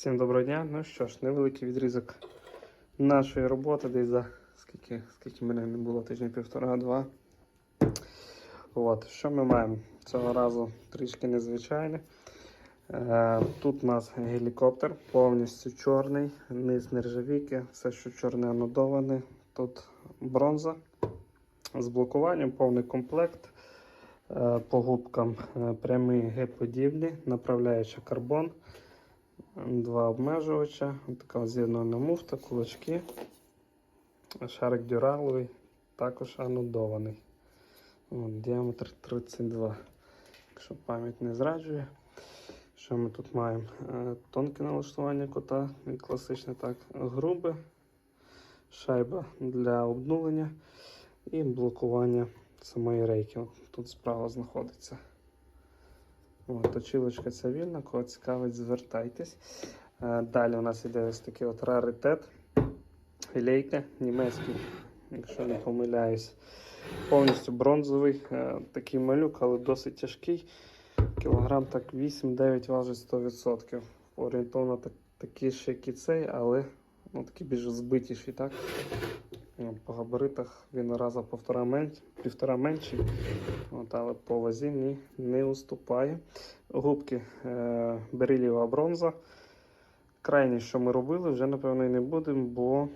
Всім доброго дня. Ну що ж, невеликий відрізок нашої роботи, десь за скільки, скільки мене не було, тижня півтора-два. От, що ми маємо? Цього разу трішки незвичайне. Е, тут у нас гелікоптер, повністю чорний, низ нержавійки, все, що чорне анодоване. Тут бронза з блокуванням, повний комплект. Е, По губкам е, прямий Г-подібні, направляюча карбон, два обмежувача, така з'єднана муфта, кулачки, шарик дюраловий, також анодований. От, діаметр 32, якщо пам'ять не зраджує. Що ми тут маємо? Е, Тонке налаштування кота, класичне так, грубе, шайба для обнулення і блокування самої рейки. От Тут справа знаходиться. От, точилочка ця вільна, кого цікавить, звертайтесь. Е, Далі у нас іде ось такий от раритет. Лейка німецький, якщо не помиляюсь. Повністю бронзовий, е, такий малюк, але досить тяжкий. Кілограм так 8-9 важить 100%. Орієнтовно так, такий ж, як і цей, але ну, такий більш збитіший. Так? Ну, По габаритах він раза півтора, менш, півтора менший, от, але по вазі ні, не уступає. Губки е, берилєва бронза. Крайні, що ми робили, вже напевно і не будемо, бо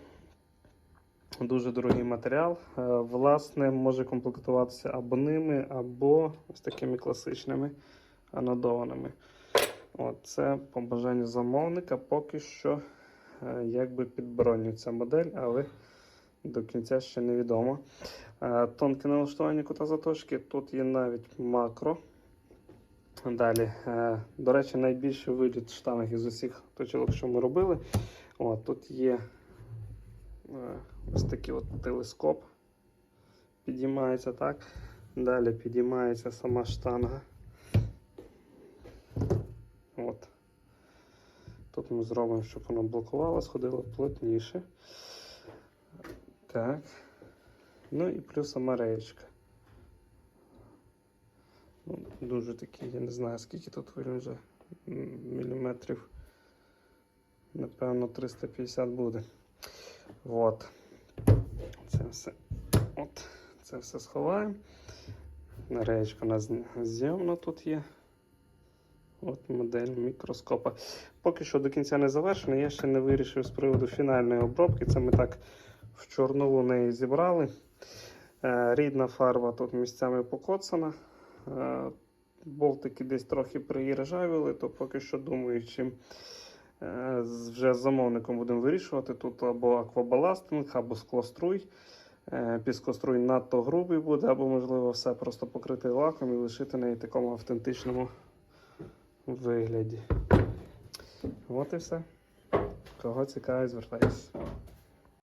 дуже дорогий матеріал. Е, власне, може комплектуватися або ними, або ось такими класичними анодованими. Це по бажанню замовника поки що е, якби підборонює ця модель, але до кінця ще невідомо. Е, Тонке налаштування кута заточки. Тут є навіть макро. Далі, е, до речі, найбільший виліт штанг із усіх точилок, що ми робили. О, тут є е, ось такий от телескоп. Підіймається так. Далі підіймається сама штанга. От. Тут ми зробимо, щоб воно блокувало, сходило плотніше. Так. Ну і плюс сама реєчка. Ну, дуже такий, я не знаю, скільки тут він вже міліметрів. Напевно, 350 буде. От. Це все. От. Це все сховаємо. Реєчка у нас зйомна тут є. От модель мікроскопа. Поки що до кінця не завершена. Я ще не вирішив з приводу фінальної обробки. Це ми так в чорнову неї зібрали. Е, Рідна фарба тут місцями покоцана. Е, Болтики десь трохи приїржавіли, то поки що думаю, чим е, вже з замовником будемо вирішувати. Тут або аквабаластинг, або склоструй. Піскоструй надто грубий буде, або, можливо, все просто покрити лаком і лишити неї такому автентичному вигляді. От і все. Кого цікавить, звертайтеся.